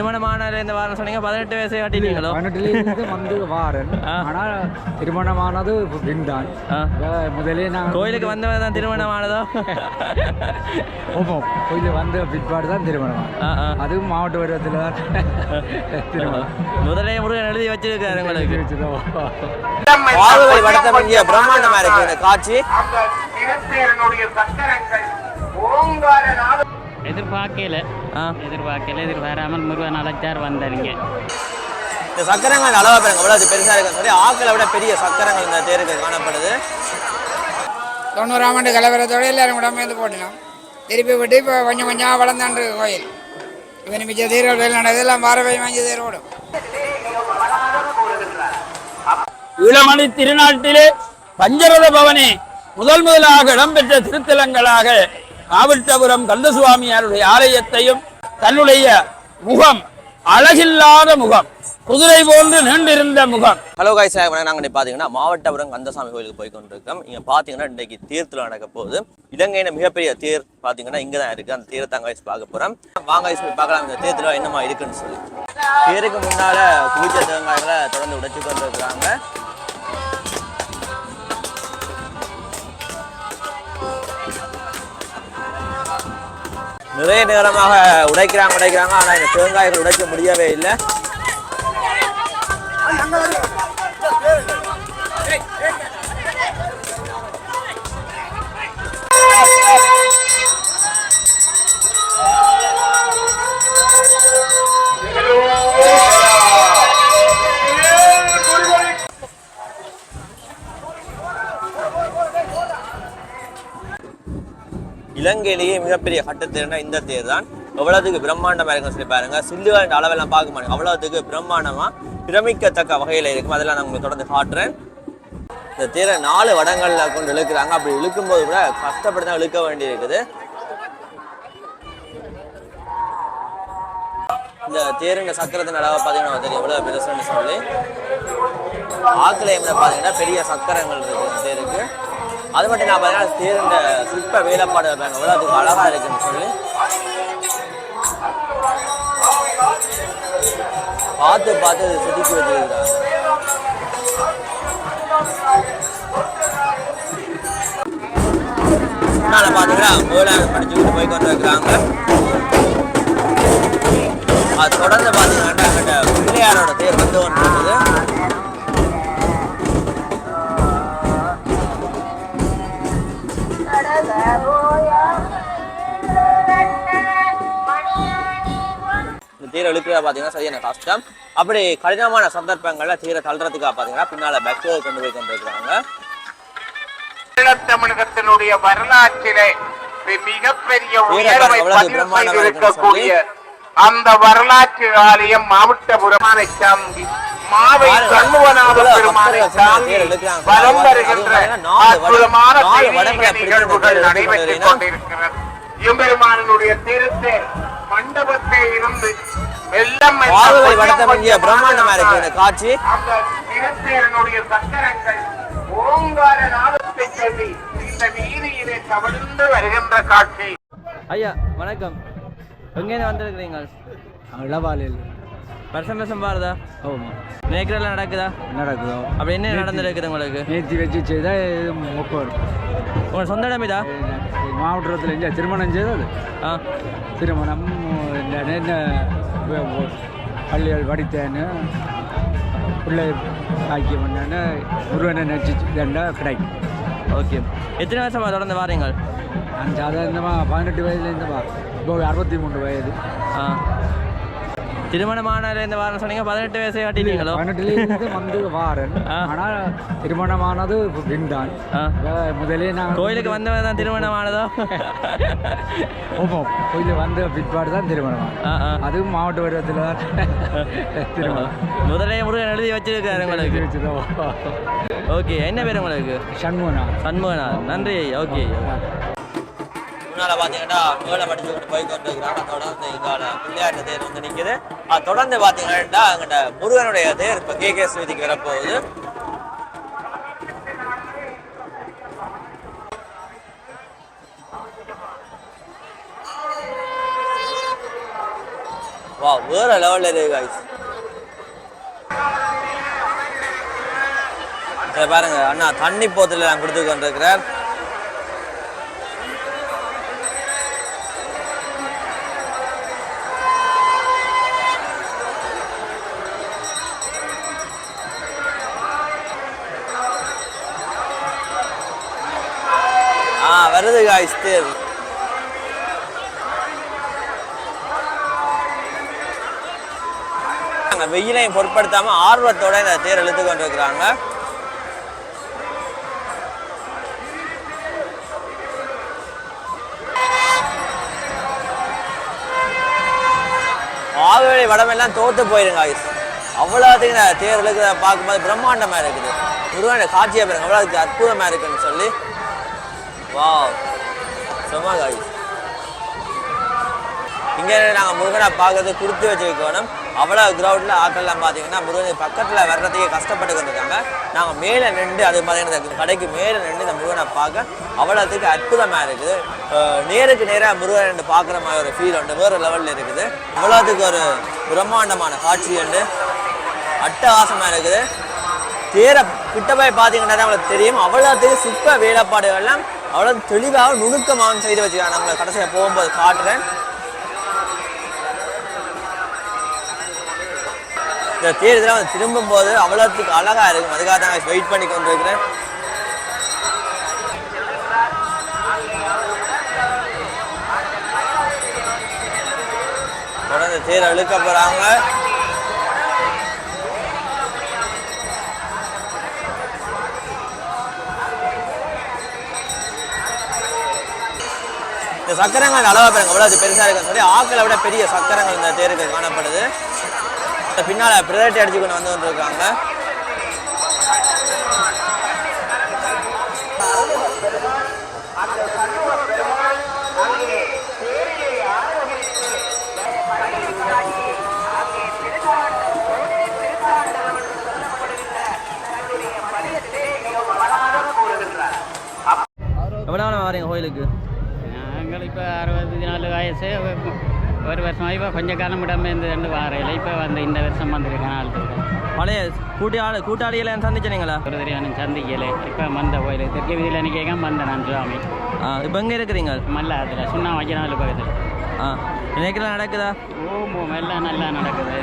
திருமணமான இந்த வாரம் சொன்னீங்க பதினெட்டு வயசை காட்டினீங்களோ பதினெட்டுலேருந்து வந்து வாரன். ஆனால் திருமணமானது பின் தான் ஆ. அஹ் முதலே நான் கோயிலுக்கு வந்தவன் தான் திருமணமானதோ? ஓப்போம் கோயிலுக்கு வந்த பிற்பாடு தான் திருமணம். அதுவும் மாவட்ட பருவத்தில் தான் திருமணம். முதலே முருகன் எழுதி வச்சிருக்காரு உங்களுக்கு. பிரம்மாண்டமா இருக்கு காட்சி. சக்கரங்கள் ஓங்கார நாடு எதிர்பார்க்கல. ஆ. எதிர்பார்க்கல எதிர்பாராமல் முருகன் அழைச்சார் வந்தாருங்க. இந்த சக்கரங்கள் அளவா பாருங்க எவ்வளவு பெருசா இருக்குன்னு சொல்லி ஆக்களை விட பெரிய சக்கரங்கள் இந்த தேருக்கு காணப்படுது. தொண்ணூறாம் ஆண்டு கலவரத்தோடு எல்லாரும் உடம்பு போட்டினோம். திருப்பி விட்டு இப்போ கொஞ்சம் கொஞ்சம் வளர்ந்தாண்டு கோயில். இவன் மிச்ச தீர்கள் வேலை நடக்குது எல்லாம் பாரவை வாங்கி தேர் ஓடும். ஈழமணி திருநாட்டிலே பஞ்சரத பவனே முதல் முதலாக இடம்பெற்ற திருத்தலங்களாக காவிட்டபுரம் கந்தசுவாமியாருடைய ஆலயத்தையும் தன்னுடைய முகம் அழகில்லாத முகம் குதிரை போன்று நீண்டிருந்த முகம். ஹலோ காய்ஸ் நாங்கள் பார்த்தீங்கன்னா மாவட்டபுரம் கந்தசாமி கோயிலுக்கு போய் கொண்டிருக்கோம் இங்கே பார்த்தீங்கன்னா இன்றைக்கு தீர்த்தில் நடக்க போகுது. இலங்கையின் மிகப்பெரிய தேர் பார்த்தீங்கன்னா இங்கே தான் இருக்குது அந்த தேரை தான் பார்க்க போகிறோம் வாங்க வயசு போய் பார்க்கலாம். இந்த தீர்த்தில் என்னமா இருக்குன்னு சொல்லி. தேருக்கு முன்னால குளிச்ச தேங்காய்களை தொடர்ந்து உடைச்சு கொண்டு இருக்கிறாங்க நிறைய நேரமாக உடைக்கிறாங்க உடைக்கிறாங்க. ஆனால் இந்த தேங்காய்கள் உடைக்க முடியவே இல்லை. இலங்கையிலேயே மிகப்பெரிய கட்டத்தேர்னா இந்த தேர் தான் எவ்வளவுக்கு பிரம்மாண்டமா இருக்குன்னு சொல்லி பாருங்க. சில்லுகள் அளவெல்லாம் பார்க்க மாட்டேங்க அவ்வளவுக்கு பிரம்மாண்டமா பிரமிக்கத்தக்க வகையில இருக்கும். அதெல்லாம் நான் உங்களுக்கு தொடர்ந்து காட்டுறேன். இந்த தேரை நாலு வடங்களில் கொண்டு இழுக்கிறாங்க. அப்படி இழுக்கும்போது கூட கஷ்டப்பட்டு தான் இழுக்க வேண்டி இருக்குது இந்த தேருங்க சக்கரத்தின் அளவை பார்த்தீங்கன்னா தெரியும். எவ்வளவு பெருசுன்னு சொல்லி. ஆக்கிலேயம்ல பார்த்தீங்கன்னா பெரிய சக்கரங்கள் இருக்குது தேருக்கு. அது மட்டும் நான் பார்த்தீங்கன்னா தேருண்ட சிற்ப வேலைப்பாடு பாருங்க எவ்வளோ அதுக்கு அழகாக இருக்குன்னு சொல்லி. பார்த்து பார்த்து இது செதுக்கி வச்சிருக்கிறாங்க. அதனால் பார்த்தீங்கன்னா மேலே படிச்சுக்கிட்டு போய் கொண்டு இருக்கிறாங்க அது தொடர்ந்து பார்த்தீங்கன்னா அங்கிட்ட பிள்ளையாரோட தேர் வந்து ஒன்று இருக்குது தேரை இழுக்கிறத பார்த்தீங்கன்னா சரியான கஷ்டம். அப்படி கடினமான சந்தர்ப்பங்கள்ல தேரை தள்ளுறதுக்காக பார்த்தீங்கன்னா பின்னால பேக்டீரியா கொண்டு போய் கொண்டு இருக்கிறாங்க ஈழத்தமிழகத்தினுடைய வரலாற்றிலே மிகப்பெரிய உயர்வை பதிவு செய்திருக்கக்கூடிய அந்த வரலாற்று ஆலயம் மாவட்ட புறமானை சாந்தி மாவை சண்முகநாத பெருமானை சாந்தி. வலம் வருகின்ற அற்புதமான நிகழ்வுகள் நடைபெற்றுக் கொண்டிருக்கிறது. எம்பெருமானுடைய திருத்தேர் மண்டபத்தை இருந்து படத்தை இங்கே பிரம்மாண்டமா இருக்கு இந்த காட்சி. அந்த திருத்தேரனுடைய சக்கரங்கள் ஓங்கார நாதத்தை சொல்லி இந்த வீதியிலே தவழ்ந்து வருகின்ற காட்சி. ஐயா வணக்கம். எங்கேருந்து வந்திருக்கிறீங்க? இளவாலையில் வருஷம் வருஷம் பாருதா? ஆமாம் நேக்கிறெல்லாம் நடக்குதா? நடக்குதோ? அப்படி என்ன நடந்துருக்குது உங்களுக்கு? நேர்த்தி வச்சு செய்தால் முப்பது உங்க சொந்த இடம் இதா மாவட்டத்தில் இல்லை திருமணம் செய்தது ஆ திருமணம் என்ன பள்ளிகள் படித்தேன்னு பிள்ளை பாக்கியம் பண்ணேன்னு முருகனை நினச்சி தண்டா கிடைக்கும். ஓகே. எத்தனை வருஷமா தொடர்ந்து வாரீங்க நான் சாதாரணமாக பதினெட்டு வயதுலேருந்து இப்போ அறுபத்தி மூணு வயது. ஆ. திருமணமான இந்த வாரம் சொன்னீங்க. பதினெட்டு வயசை காட்டினீங்களோ பதினெட்டுலேருந்து வந்து வாரன். ஆனால் திருமணமானது பின் தான் ஆ. அஹ் முதலே நான் கோயிலுக்கு வந்தவன் தான் திருமணமானதோ? ஓப்போம் கோயிலுக்கு வந்த பிற்பாடு தான் திருமணம் அதுவும் மாவட்ட பருவத்தில் தான் திருமணம். முதலே முருகன் எழுதி வச்சிருக்காரு உங்களுக்கு. ஓகே என்ன பேர் உங்களுக்கு? சண்முகனா சண்முகனா நன்றி ஓகே. முன்னால பாத்தீங்கன்னா மேல படிச்சு கொண்டு போய் கொண்டு இருக்கிறாங்க தொடர்ந்து இங்கால பிள்ளையாட்டு தேர் வந்து நிக்குது. அது தொடர்ந்து பாத்தீங்கன்னா அங்கிட்ட முருகனுடைய தேர் இப்ப கே கே வீதிக்கு வரப்போகுது. வா வேற லெவல்ல இருக்கு காய்ஸ் பாருங்க அண்ணா தண்ணி போத்துல நான் கொடுத்து வருது காய்ஸ் தேர் நாங்க வெயிலையும் பொருட்படுத்தாம ஆர்வத்தோட இந்த தேர் இழுத்து கொண்டிருக்கிறாங்க. ஆவேலி வடமெல்லாம் தோத்து போயிருங்க ஆயுஸ் அவ்வளோத்துக்கு இந்த தேர் இழுக்கிறத பார்க்கும்போது பிரம்மாண்டமா இருக்குது. முருகனோட காட்சியை பாருங்க அவ்வளோ அற்புதமாக இருக்குன்னு சொல்லி. வாவ் சும்மா காய்ஸ் இங்கே நாங்கள் முருகனை பார்க்கறது கொடுத்து வச்சுருக்கணும் அவ்வளோ கிரவுண்டில் ஆக்கள்லாம் பார்த்தீங்கன்னா முருகன் பக்கத்தில் வர்றதுக்கே கஷ்டப்பட்டு இருக்காங்க நாங்கள் மேலே நின்று அது மாதிரியான கடைக்கு மேலே நின்று இந்த முருகனை பார்க்க அவ்வளோத்துக்கு அற்புதமாக இருக்குது. நேருக்கு நேராக முருகன் ரெண்டு பார்க்குற மாதிரி ஒரு ஃபீல் உண்டு. வேறு லெவலில் இருக்குது. அவ்வளோத்துக்கு ஒரு பிரம்மாண்டமான காட்சி உண்டு. அட்டகாசமாக இருக்குது. தேரை கிட்ட போய் பார்த்தீங்கன்னா தான் அவங்களுக்கு தெரியும். அவ்வளோத்துக்கு சிற்ப வேலைப்பாடுகள்லாம் அவ்வளோ தெளிவாக நுணுக்கமாகவும் செய்து வச்சுக்கலாம் நம்மளை கடைசியாக போகும்போது காட்டுறேன். இந்த தேர் இதெல்லாம் வந்து திரும்பும் போது அவ்வளோத்துக்கு அழகா இருக்கும். அதுக்காக தான் வெயிட் பண்ணி கொண்டு இருக்கிறேன் தொடர்ந்து தேர் அழுக்க போகிறாங்க இந்த சக்கரங்கள் அளவா பாருங்க. அது பெருசாக இருக்குன்னு சொல்லி ஆக்களை விட பெரிய சக்கரங்கள் இந்த தேருக்கு காணப்படுது. இந்த பின்னால பிரதட்டி அடிச்சு கொண்டு வந்து வந்துருக்காங்க வயசு ஒரு வருஷம் இப்போ கொஞ்சம் காலம் விடாமல் இருந்து ரெண்டு வாரையில். இப்போ வந்து இந்த வருஷம் வந்திருக்கேன் பேர் பழைய கூட்டாளி கூட்டாளிகளை சந்திச்சனீங்களா ஒரு தெரியும் சந்திக்கல. இப்போ வந்த கோயில் தெற்கு வீதியில் நிற்க வந்தேன் நான் சுவாமி இப்போ எங்கே இருக்கிறீங்க? மல்ல அதில் சுண்ணா வைக்கிறாள் பக்கத்தில். ஆ இன்னைக்கெல்லாம் நடக்குதா? ஓம் எல்லாம் நல்லா நடக்குது.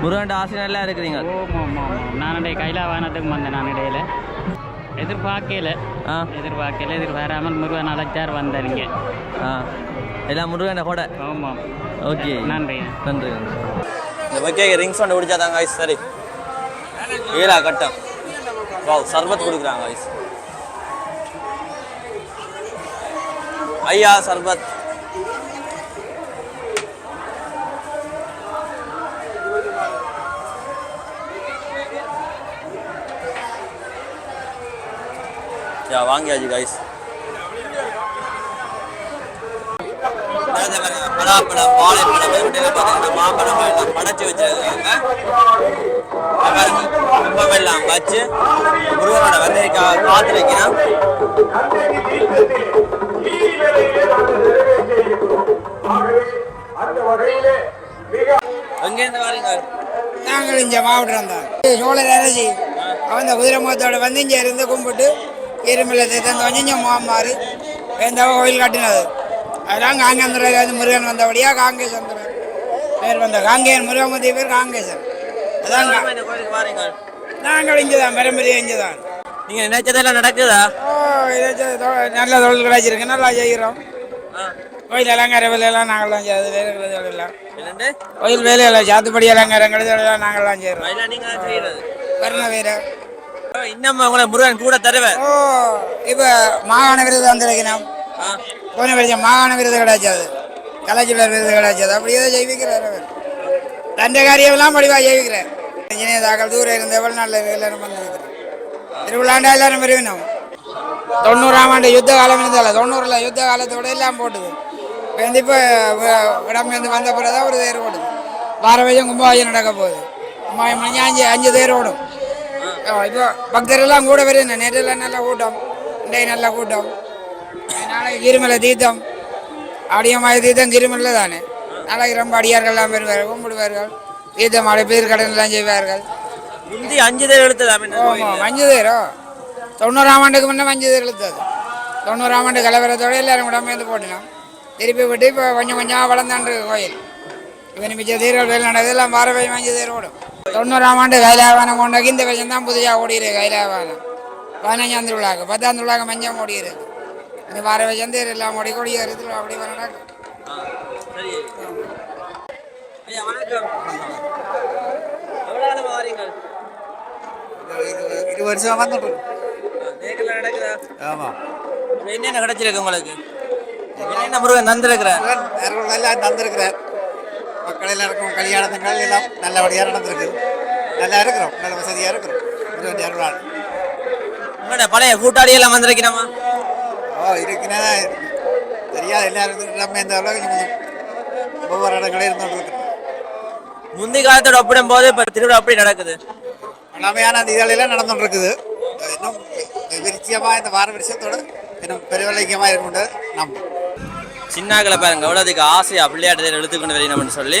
முருகன் ஆசை நல்லா இருக்கிறீங்க? ஓம் ஓம் ஓம் நான் இடையே கைலாவானத்துக்கு வந்தேன் நான் இடையில. எதிர்பார்க்கல. ஆ. எதிர்பார்க்கல எதிர்பாராமல் முருகன் அழைச்சார் வந்தேன் இங்கே. ஆ. எல்லாம் முருகன் கூட ஆமாம் ஓகே. நன்றி. நன்றி. நன்றி இந்த வைக்க ரிங்ஸ் ஒன்று குடிச்சாதாங்க ஐஸ் சரி. ஏலா கட்டம். வாவ் சர்பத் கொடுக்குறாங்க ஐஸ் ஐயா சர்பத். யா வாங்கியாச்சு கைஸ் அதே மாதிரி பலாப்பழம் வாழைப்பழம் வெறும் பார்த்தீங்கன்னா மாம்பழம் எல்லாம் படைச்சு வச்சிருக்காங்க கும்பமெல்லாம் வச்சு முருகனோட வருகைக்காக காத்து வைக்கிறோம் எங்கேருந்து வரீங்க? நாங்கள் இங்கே மாவட்டம் தான். சோழர் அரசி. அவன் குதிரை முகத்தோட வந்து இங்கே இருந்து கும்பிட்டு இருமலை தந்து கொஞ்சம் முகம் மாறி வேந்தவ கோயில் கட்டினது. அதெல்லாம் காங்கேந்திரன் முருகன் வந்தபடியாக காங்கேசந்திரன் பேர் வந்த காங்கேயன் முருகமதி பேர் காங்கேசன். அதான் நாங்கள் இங்கே தான் பெரும்பெரிய இங்கே தான் நீங்க நினைச்சதெல்லாம் நடக்குதா? ஓ இதை நல்ல தொழில் கிடைச்சிருக்கு நல்லா செய்கிறோம். கோயில் அலங்கார வேலையெல்லாம் நாங்கள்லாம் செய்யாது வேறு தொழிலாம் என்னண்டு கோயில் வேலையெல்லாம் சாத்துப்படி அலங்காரம் கிடைச்சதெல்லாம் நாங்கள்லாம் செய்கிறோம். செய்யறது. வர்ண வேறு இன்னும் உங்களை முருகன் கூட தருவேன் ஓ இப்போ மாகாண விருது வந்திருக்கணும் போன வருஷம் மாகாண விருது கிடைச்சது. கலைச்சலர் விருது கிடைச்சது. அப்படி ஏதோ ஜெயிக்கிறார் அவர். தண்ட காரியம்லாம் படிவா ஜெயிக்கிறேன் இன்ஜினியர் தாக்கல் தூரம் இருந்த எவ்வளோ நல்ல எல்லாரும் பண்ணிருக்கிறேன் திருவிழாண்டா எல்லாரும் விரும்பினோம் தொண்ணூறாம் ஆண்டு யுத்த காலம் இருந்தால தொண்ணூறில் யுத்த காலத்தோட எல்லாம் போட்டுது. இப்போ வந்து இப்போ இடம் வந்து வந்த பிறகு தான் ஒரு தேர் ஓடுது. பாரபட்சம் கும்பாபிஷேகம் நடக்க போகுது. கும்பாயம் மணி அஞ்சு அஞ்சு தேர் ஓடும். இப்போ பக்தர்கள்லாம் கூட வருது நேரில் நல்ல கூட்டம் இன்றைய நல்ல கூட்டம். நாளைக்கு கிரிமலை தீர்த்தம். ஆடியமாய தீர்த்தம் கிரிமலை தானே. நாளைக்கு ரொம்ப அடியார்கள் எல்லாம் வருவார்கள் கும்பிடுவார்கள். தீர்த்த மாலை பேர் கடன் எல்லாம் செய்வார்கள். முந்தி அஞ்சு தேர் கோயில்? ஆமாம் மஞ்சு தேரோ? தொண்ணூறாம் ஆண்டுக்கு முன்னே மஞ்சு தேர் இழுத்தது தொண்ணூறாம் ஆண்டு கலவரத்தோட எல்லாரும் கூட சேர்ந்து போட்டினோம். திருப்பி விட்டு இப்போ கொஞ்சம் கொஞ்சமாக வளர்ந்தாண்டு கோயில். இவன் மிச்ச தேர்கள் வேலை நடக்குது எல்லாம் வாரவை மஞ்சு தேர் ஓடும். தொண்ணூறாம் ஆண்டு கைலாவானம் கொண்டாக்கி இந்த வருஷம் தான் புதுசாக ஓடிருக்கு கைலாவானம் பதினஞ்சாம் திருவிழாக்கு பத்தாம் திருவிழாக்கு மஞ்சள் ஓடிருக்கு இந்த வார வருஷம் தேர் எல்லாம் ஓடி கொடி ஏறுது அப்படி வாரீங்க இரு வருஷம் வந்துட்டு இப்ப என்னென்ன கிடைச்சிருக்கு உங்களுக்கு? என்ன முருகன் தந்திருக்கிறார்? எல்லாம் தந்திருக்கிறார். மக்கள் எல்லாருக்கும் கல்யாணங்கள் எல்லாம் நல்லபடியாக நடந்திருக்கு. நல்லா இருக்கிறோம் நல்ல வசதியாக இருக்கிறோம். முருகன் அருளால். உங்களோட பழைய கூட்டாளி எல்லாம் வந்திருக்கிறோமா? ஓ இருக்கிறதா தெரியாது எல்லாரும் நம்ம இந்த அளவுக்கு ஒவ்வொரு இடங்களே இருந்துட்டு இருக்கு முந்தி காலத்தோட ஒப்பிடும் போது இப்ப திருவிழா அப்படி நடக்குது. பழமையான இதழெல்லாம் நடந்துட்டு இருக்குது இன்னும் விருச்சியமாக இந்த வார வருஷத்தோட இன்னும் பெருவலைக்கியமாக இருக்கும்னு நம்ப சின்னாக்களை பாருங்க எவ்வளோதுக்கு ஆசையா பிள்ளையாட்டு தேர் எடுத்துக்கொண்டு வரணும்னு சொல்லி.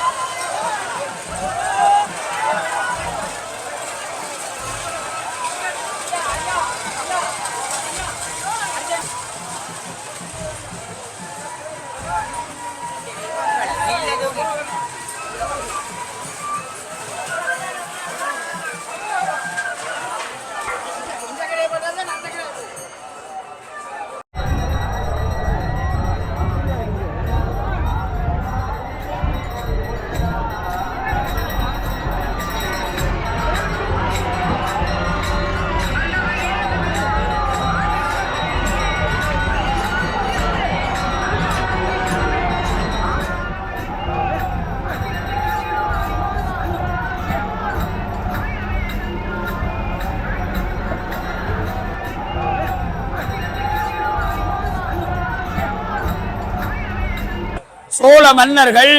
மன்னர்கள்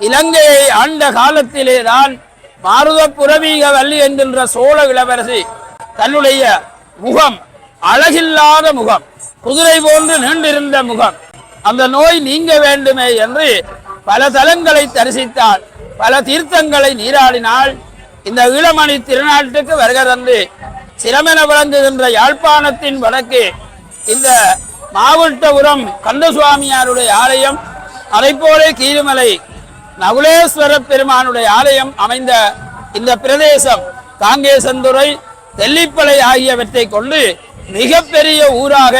இலங்கையை ஆண்ட காலத்திலேதான் மாருத புரவீக வள்ளி என்கின்ற சோழ இளவரசி தன்னுடைய முகம் அழகில்லாத முகம் குதிரை போன்று நீண்டிருந்த முகம். அந்த நோய் நீங்க வேண்டுமே என்று பல தலங்களை தரிசித்தாள் பல தீர்த்தங்களை நீராடினால் இந்த ஈழமணி திருநாட்டுக்கு வருகை தந்து சிரமென விளங்குகின்ற யாழ்ப்பாணத்தின் வடக்கு இந்த மாவட்டபுரம் கந்தசுவாமியாருடைய ஆலயம் அதை கீழுமலை நகுலேஸ்வர பெருமானுடைய ஆலயம் அமைந்த இந்த பிரதேசம் காங்கேசந்துறை தெல்லிப்பளை ஆகியவற்றை கொண்டு மிகப்பெரிய ஊராக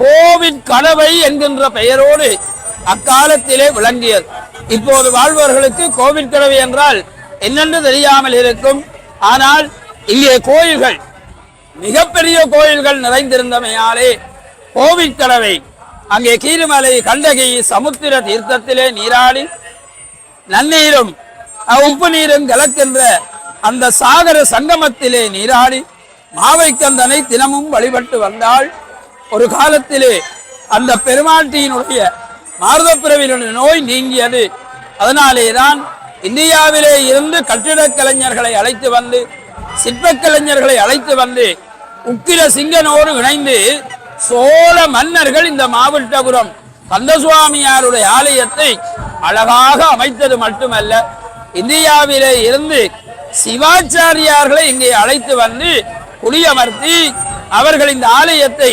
கோவிட் கடவை என்கின்ற பெயரோடு அக்காலத்திலே விளங்கியது. இப்போது வாழ்பவர்களுக்கு கோவிட் கடவை என்றால் என்னென்று தெரியாமல் இருக்கும். ஆனால் இங்கே கோயில்கள் மிகப்பெரிய கோயில்கள் நிறைந்திருந்தமையாலே கோவிட் கடவை அங்கே கீழ்மலை கண்டகி சமுத்திர தீர்த்தத்திலே நீராடி நன்னீரும் உப்பு நீரும் கலக்கின்ற அந்த சாகர சங்கமத்திலே நீராடி மாவைக்கந்தனை தினமும் வழிபட்டு வந்தாள். ஒரு காலத்திலே அந்த பெருமாட்டியினுடைய மாருதப்பிறவினுடைய நோய் நீங்கியது. அதனாலேதான் இந்தியாவிலே இருந்து கட்டிடக் கலைஞர்களை அழைத்து வந்து சிற்பக் கலைஞர்களை அழைத்து வந்து உக்கிர சிங்கனோடு இணைந்து சோழ மன்னர்கள் இந்த மாவட்டபுரம் கந்தசுவாமியாருடைய ஆலயத்தை அழகாக அமைத்தது மட்டுமல்ல இந்தியாவிலே இருந்து சிவாச்சாரியார்களை இங்கே அழைத்து வந்து குடியமர்த்தி அவர்கள் இந்த ஆலயத்தை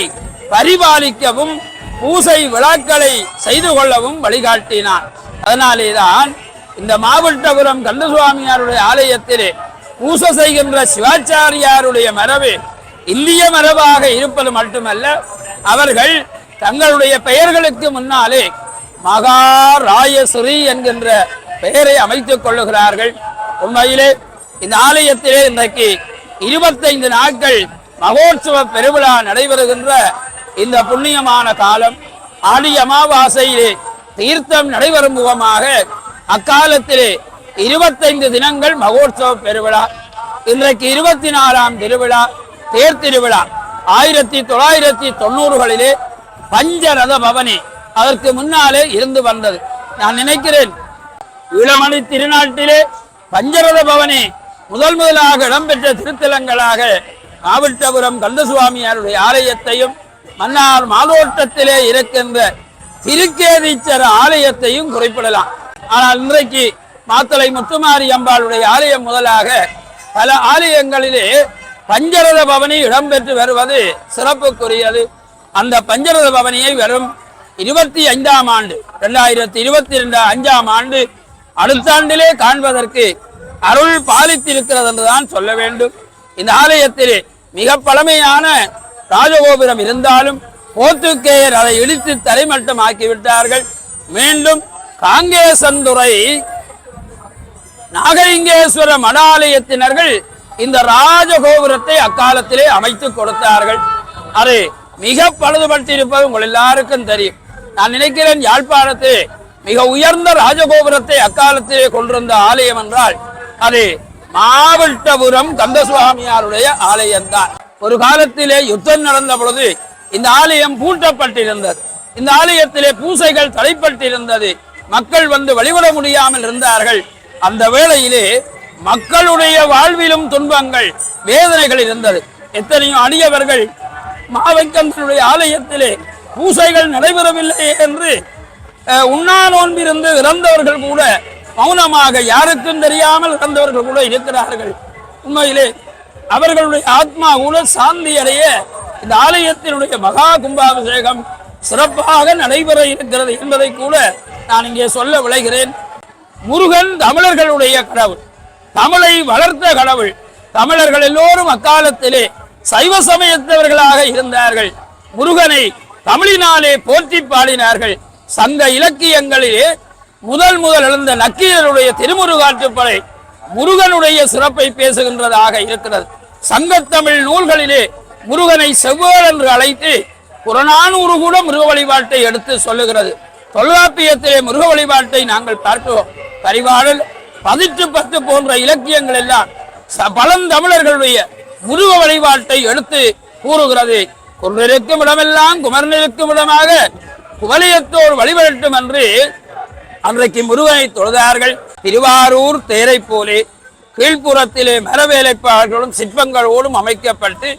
பரிபாலிக்கவும் பூசை விழாக்களை செய்து கொள்ளவும் வழிகாட்டினார். அதனாலேதான் இந்த மாவட்டபுரம் கந்தசுவாமியாருடைய ஆலயத்திலே பூசை செய்கின்ற சிவாச்சாரியாருடைய மரபு இந்திய மரபாக இருப்பது மட்டுமல்ல அவர்கள் தங்களுடைய பெயர்களுக்கு முன்னாலே மகாராயஸ்ரீ என்கின்ற பெயரை அமைத்துக் கொள்ளுகிறார்கள். உண்மையிலே இந்த ஆலயத்திலே இன்றைக்கு இருபத்தைந்து நாட்கள் மகோற்சவ பெருவிழா நடைபெறுகின்ற இந்த புண்ணியமான காலம். ஆடி அமாவாசையிலே தீர்த்தம் நடைபெறும் முகமாக அக்காலத்திலே இருபத்தைந்து தினங்கள் மகோற்சவ பெருவிழா. இன்றைக்கு இருபத்தி நாலாம் திருவிழா தேர் திருவிழா. ஆயிரத்தி தொள்ளாயிரத்தி தொண்ணூறுகளிலே பஞ்சரத பவனி அதற்கு முன்னாலே இருந்து வந்தது. நான் நினைக்கிறேன் இளமணி திருநாட்டிலே பஞ்சரத பவனி முதல் முதலாக இடம்பெற்ற திருத்தலங்களாக மாவட்டபுரம் கந்தசுவாமியாருடைய ஆலயத்தையும் மன்னார் மாதோட்டத்திலே இருக்கின்ற திருக்கேதீச்சர ஆலயத்தையும் குறிப்பிடலாம். ஆனால் இன்றைக்கு மாத்தளை முத்துமாரி அம்பாளுடைய ஆலயம் முதலாக பல ஆலயங்களிலே பஞ்சரத பவனி இடம்பெற்று வருவது சிறப்புக்குரியது. அந்த பஞ்சரத பவனியை வெறும் இருபத்தி ஐந்தாம் ஆண்டு இரண்டாயிரத்தி இருபத்தி ரெண்டு அஞ்சாம் ஆண்டு அடுத்த ஆண்டிலே காண்பதற்கு அருள் பாலித்திருக்கிறது என்றுதான் சொல்ல வேண்டும். இந்த ஆலயத்தில் மிக பழமையான ராஜகோபுரம் இருந்தாலும் போத்துக்கேயர் அதை இடித்து தரைமட்டம் ஆக்கிவிட்டார்கள் மீண்டும் காங்கேசந்துறை நாகலிங்கேஸ்வர மடாலயத்தினர்கள் இந்த ராஜகோபுரத்தை அக்காலத்திலே அமைத்து கொடுத்தார்கள். அது மிக பழுதுபட்டிருப்பது உங்கள் எல்லாருக்கும் தெரியும். நான் நினைக்கிறேன் யாழ்ப்பாணத்தில் மிக உயர்ந்த ராஜகோபுரத்தை அக்காலத்திலே கொண்டிருந்த ஆலயம் என்றால் அது மாவட்டபுரம் கந்தசுவாமியாருடைய ஆலயம்தான். ஒரு காலத்திலே யுத்தம் நடந்த பொழுது இந்த ஆலயம் பூட்டப்பட்டிருந்தது. இந்த ஆலயத்திலே பூசைகள் தடைப்பட்டிருந்தது. மக்கள் வந்து வழிபட முடியாமல் இருந்தார்கள். அந்த வேளையிலே மக்களுடைய வாழ்விலும் துன்பங்கள் வேதனைகள் இருந்தது. எத்தனையோ அடியவர்கள் மாவைக்கந்தனுடைய ஆலயத்திலே பூசைகள் நடைபெறவில்லை என்று உண்ணா நோன்பிருந்து இறந்தவர்கள் கூட மௌனமாக யாருக்கும் தெரியாமல் இறந்தவர்கள் கூட இருக்கிறார்கள். உண்மையிலே அவர்களுடைய ஆத்மா கூட சாந்தி அடைய இந்த ஆலயத்தினுடைய மகா கும்பாபிஷேகம் சிறப்பாக நடைபெற இருக்கிறது என்பதை கூட நான் இங்கே சொல்ல விளைகிறேன். முருகன் தமிழர்களுடைய கடவுள். தமிழை வளர்த்த கடவுள். தமிழர்கள் எல்லோரும் அக்காலத்திலே சைவ சமயத்தவர்களாக இருந்தார்கள். முருகனை தமிழினாலே போற்றி பாடினார்கள். சங்க இலக்கியங்களிலே முதல் முதல் எழுந்த நக்கீரனுடைய திருமுருகாற்றுப்படை முருகனுடைய சிறப்பை பேசுகின்றதாக இருக்கிறது. சங்கத்தமிழ் நூல்களிலே முருகனை செவ்வேள் என்று அழைத்து புறநானூறு கூட முருக வழிபாட்டை எடுத்து சொல்லுகிறது. தொல்காப்பியத்திலே முருக வழிபாட்டை நாங்கள் பார்க்கிறோம். பரிபாடல் பதிற்று பத்து போன்ற இலக்கியங்கள் எல்லாம் பழந்தமிழர்களுடைய முருக வழிபாட்டை எடுத்து கூறுகிறது. குன்றிருக்கும் இடமெல்லாம் குமரனிருக்கும் இடமாக குவலியத்தோடு வழிபடட்டும் என்று அன்றைக்கு முருகனை தொழுதார்கள். திருவாரூர் தேரை போலே கீழ்ப்புறத்திலே மரவேலைப்பாளர்களும் சிற்பங்களோடும் அமைக்கப்பட்டு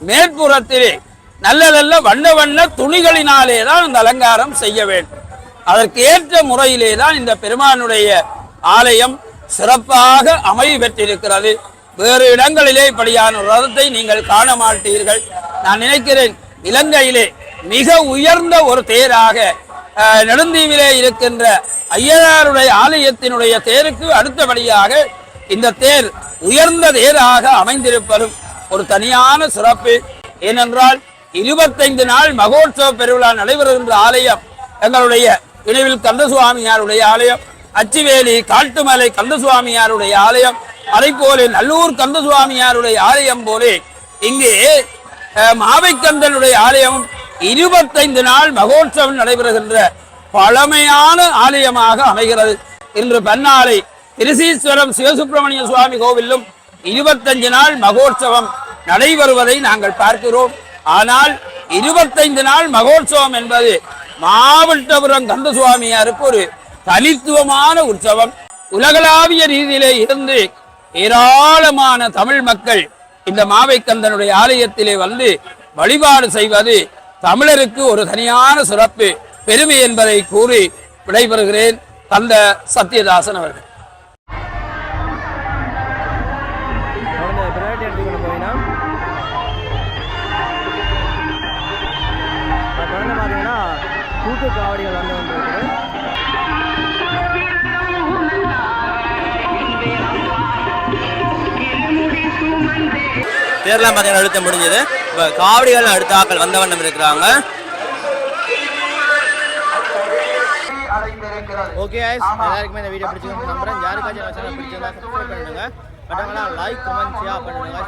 மேற்புறத்திலே நல்ல நல்ல வண்ண வண்ண துணிகளினாலே தான் இந்த அலங்காரம் செய்ய வேண்டும். அதற்கு ஏற்ற முறையிலே தான் இந்த பெருமானுடைய ஆலயம் சிறப்பாக அமைவு பெற்றிருக்கிறது. வேறு இடங்களிலே இப்படியான ரதத்தை நீங்கள் காண மாட்டீர்கள். நான் நினைக்கிறேன் இலங்கையிலே மிக உயர்ந்த ஒரு தேராக நெடுந்தீவிலே இருக்கின்ற ஐயனாருடைய ஆலயத்தினுடைய தேருக்கு அடுத்தபடியாக இந்த தேர் உயர்ந்த தேராக அமைந்திருப்பதும் ஒரு தனியான சிறப்பு. ஏனென்றால் இருபத்தைந்து நாள் மகோற்சவ பெருவிழா நடைபெறுகின்ற ஆலயம் எங்களுடைய இணைவில் கந்தசுவாமியாருடைய ஆலயம். அச்சிவேலி காட்டுமலை கந்தசுவாமியாருடைய ஆலயம் அதை போல நல்லூர் கந்தசுவாமியாருடைய ஆலயம் போலே இங்கே மாவைக்கந்தனுடைய ஆலயம் இருபத்தைந்து நாள் மகோற்சவம் நடைபெறுகின்ற பழமையான ஆலயமாக அமைகிறது. இன்று பன்னாலை திருசீஸ்வரம் சிவசுப்பிரமணிய சுவாமி கோவிலும் இருபத்தஞ்சு நாள் மகோற்சவம் நடைபெறுவதை நாங்கள் பார்க்கிறோம். ஆனால் இருபத்தைந்து நாள் மகோற்சவம் என்பது மாவட்டபுரம் கந்தசுவாமியாருக்கு ஒரு தனித்துவமான உற்சவம். உலகளாவிய ரீதியிலே இருந்து ஏராளமான தமிழ் மக்கள் இந்த மாவைக்கந்தனுடைய ஆலயத்திலே வந்து வழிபாடு செய்வது தமிழருக்கு ஒரு தனியான சிறப்பு பெருமை என்பதை கூறி விடைபெறுகிறேன் தந்த சத்யதாசன் அவர்கள். தேர்லாம் பார்த்தீங்கன்னா அழுத்த முடிஞ்சது. இப்போ காவடிகள் அடுத்த ஆக்கள் வந்த வண்ணம் இருக்கிறாங்க. ஓகே எல்லாருக்குமே இந்த வீடியோ பிடிச்சிருந்து நம்புறேன். யாருக்காச்சும் சேனல் பிடிச்சிருந்தா சப்ஸ்கிரைப் பண்ணுங்க. பட் லைக் கமெண்ட் ஷேர் பண்ணுங்க.